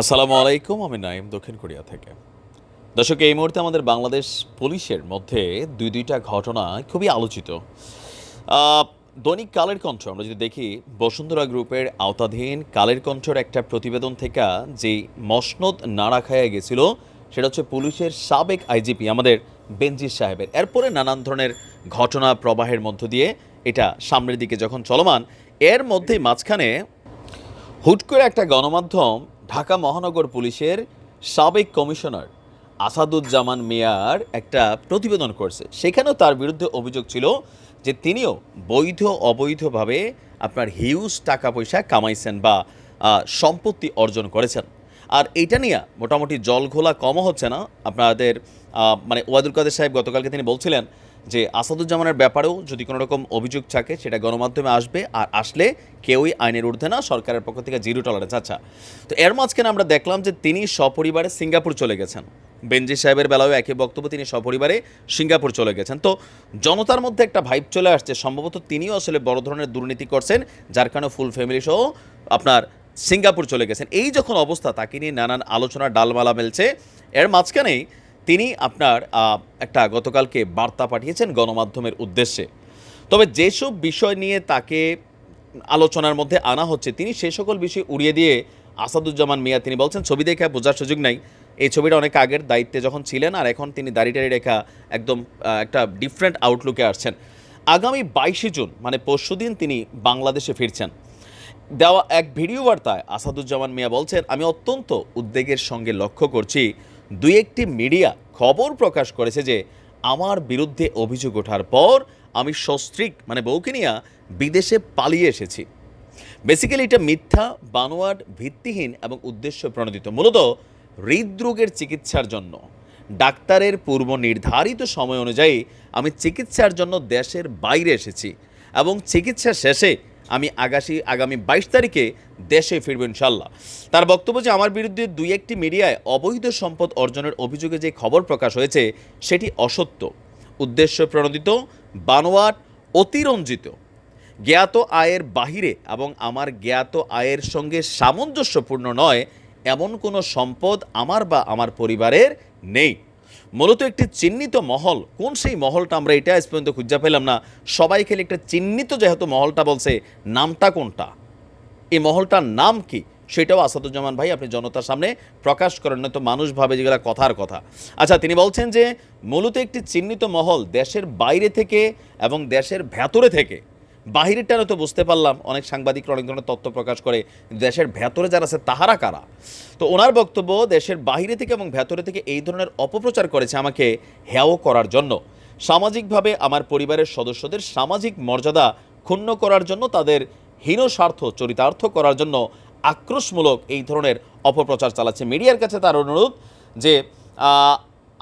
আসসালামু আলাইকুম, আমি নাইম দক্ষিণ কোরিয়া থেকে। দর্শক, এই মুহূর্তে আমাদের বাংলাদেশ পুলিশের মধ্যে দুই দুইটা ঘটনা খুবই আলোচিত। দৈনিক কালের কণ্ঠ, আমরা যদি দেখি, বসুন্ধরা গ্রুপের আওতাধীন কালের কণ্ঠর একটা প্রতিবেদন থেকে যে মসনদ নাড়া খায়া গেছিল, সেটা হচ্ছে পুলিশের সাবেক আইজিপি আমাদের বেনজির সাহেবের। এরপরে নানান ধরনের ঘটনা প্রবাহের মধ্য দিয়ে এটা সামনের দিকে যখন চলমান, এর মধ্যেই মাঝখানে হুট করে একটা গণমাধ্যম ঢাকা মহানগর পুলিশের সাবেক কমিশনার আসাদুজ্জামান মিয়ার একটা প্রতিবেদন করছে। সেখানেও তার বিরুদ্ধে অভিযোগ ছিল যে তিনিও বৈধ, অবৈধভাবে আপনার হিউজ টাকা পয়সা কামাইছেন বা সম্পত্তি অর্জন করেছেন। আর এটা নিয়ে মোটামুটি জল ঘোলা কমও হচ্ছে না। আপনাদের মানে ওয়াদুল কাদের সাহেব গতকালকে তিনি বলছিলেন যে আসাদুজ্জামানের ব্যাপারেও যদি কোনো রকম অভিযোগ থাকে, সেটা গণমাধ্যমে আসবে আর আসলে কেউই আইনের ঊর্ধ্বে না, সরকারের পক্ষ থেকে জিরো টলারেন্স। আচ্ছা তো এর মাঝখানে আমরা দেখলাম যে তিনি সপরিবারে সিঙ্গাপুর চলে গেছেন। বেনজি সাহেবের বেলায়ও একই বক্তব্য, তিনি সপরিবারে সিঙ্গাপুর চলে গেছেন। তো জনতার মধ্যে একটা ভাইব চলে আসছে, সম্ভবত তিনিও আসলে বড় ধরনের দুর্নীতি করছেন, যার কারণে ফুল ফ্যামিলি সহ আপনার সিঙ্গাপুর চলে গেছেন। এই যখন অবস্থা, তাকে নিয়ে নানান আলোচনার ডালমালা মেলছে। এর মাঝখানেই তিনি আপনার একটা গতকালকে বার্তা পাঠিয়েছেন গণমাধ্যমের উদ্দেশ্যে। তবে যেসব বিষয় নিয়ে তাকে আলোচনার মধ্যে আনা হচ্ছে, তিনি সে সকল বিষয় উড়িয়ে দিয়ে আসাদুজ্জামান মিয়া, তিনি বলছেন, ছবি দেখে বোঝার সুযোগ নাই। এই ছবিটা অনেক আগের, দায়িত্বে যখন ছিলেন, আর এখন তিনি দাড়ি টাড়ি রেখা একদম একটা ডিফারেন্ট আউটলুকে আসছেন। আগামী বাইশে জুন মানে পরশুদিন তিনি বাংলাদেশে ফিরছেন। দেওয়া এক ভিডিও বার্তায় আসাদুজ্জামান মিয়া বলছেন, আমি অত্যন্ত উদ্বেগের সঙ্গে লক্ষ্য করছি দুই একটি মিডিয়া খবর প্রকাশ করেছে যে, আমার বিরুদ্ধে অভিযোগ ওঠার পর আমি সস্ত্রীক মানে বউকে নিয়ে বিদেশে পালিয়ে এসেছি। বেসিক্যালি এটা মিথ্যা, বানোয়াট, ভিত্তিহীন এবং উদ্দেশ্য প্রণোদিত। মূলত হৃদরোগের চিকিৎসার জন্য। ডাক্তারের পূর্ব নির্ধারিত সময় অনুযায়ী আমি চিকিৎসার জন্য দেশের বাইরে এসেছি এবং চিকিৎসা শেষে আমি আগামী আগামী বাইশ তারিখে দেশে ফিরব ইনশাল্লাহ। তার বক্তব্য যে আমার বিরুদ্ধে দুই একটি মিডিয়ায় অবৈধ সম্পদ অর্জনের অভিযোগে যে খবর প্রকাশ হয়েছে, সেটি অসত্য। উদ্দেশ্য প্রণোদিত, বানোয়াট, অতিরঞ্জিত। জ্ঞাত আয়ের বাহিরে এবং আমার জ্ঞাত আয়ের সঙ্গে সামঞ্জস্যপূর্ণ নয়, এমন কোনো সম্পদ আমার বা আমার পরিবারের নেই। মূলত একটি চিহ্নিত মহল। কোন সেই মহলটা আমরা এটা আজ পর্যন্ত খুঁজে পেলাম না। সবাই খেলে একটা চিহ্নিত যেহেতু মহলটা বলছে, নামটা কোনটা? এই মহলটার নাম কি? সেটাও আসাদুজ্জামান ভাই, আপনি জনতার সামনে প্রকাশ করেন না তো মানুষ ভাবে যেগুলো কথার কথা। আচ্ছা তিনি বলছেন যে, মূলত একটি চিহ্নিত মহল দেশের বাইরে থেকে এবং দেশের ভেতরে থেকে বাহিরেরটা তো বুঝতে পারলাম, অনেক সাংবাদিকরা অনেক ধরনের তথ্য প্রকাশ করে দেশের ভেতরে যারা আছে, তাহারা কারা? তো ওনার বক্তব্য, দেশের বাহিরে থেকে এবং ভেতরে থেকে এই ধরনের অপপ্রচার করেছে আমাকে হেয়াও করার জন্য। সামাজিকভাবে আমার পরিবারের সদস্যদের সামাজিক মর্যাদা ক্ষুণ্ণ করার জন্য, তাদের হীন স্বার্থ চরিতার্থ করার জন্য আক্রোশমূলক এই ধরনের অপপ্রচার চালাচ্ছে। মিডিয়ার কাছে তার অনুরোধ যে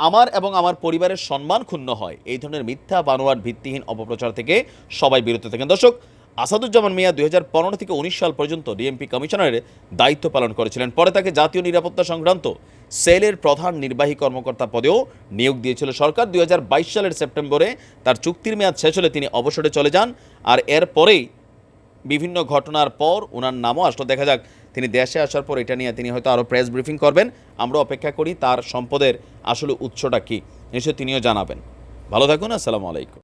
আমার এবং আমার পরিবারের সম্মান ক্ষুণ্ণ হয়। এই ধরনের মিথ্যা বানোয়ার ভিত্তিহীন অপপ্রচার থেকে সবাই বিরত থাকেন। দর্শক, আসাদুজ্জামান মিয়া দুই হাজার পনেরো থেকে উনিশ সাল পর্যন্ত ডিএমপি কমিশনারের দায়িত্ব পালন করেছিলেন। পরে তাকে জাতীয় নিরাপত্তা সংক্রান্ত সেলের প্রধান নির্বাহী কর্মকর্তা পদেও নিয়োগ দিয়েছিল সরকার। দুই হাজার বাইশ সালের সেপ্টেম্বরে তার চুক্তির মেয়াদ শেষ হলে তিনি অবসরে চলে যান। আর এরপরেই বিভিন্ন ঘটনার পর ওনার নামও আসলে। দেখা যাক, তিনি দেশে আসার পর এটা নিয়ে তিনি হয়তো আরও প্রেস ব্রিফিং করবেন। আমরা অপেক্ষা করি তার সম্পদের আসলে উৎসটা কী। নিশ্চয়ই তিনিও জানাবেন। ভালো থাকুন, আসসালামু আলাইকুম।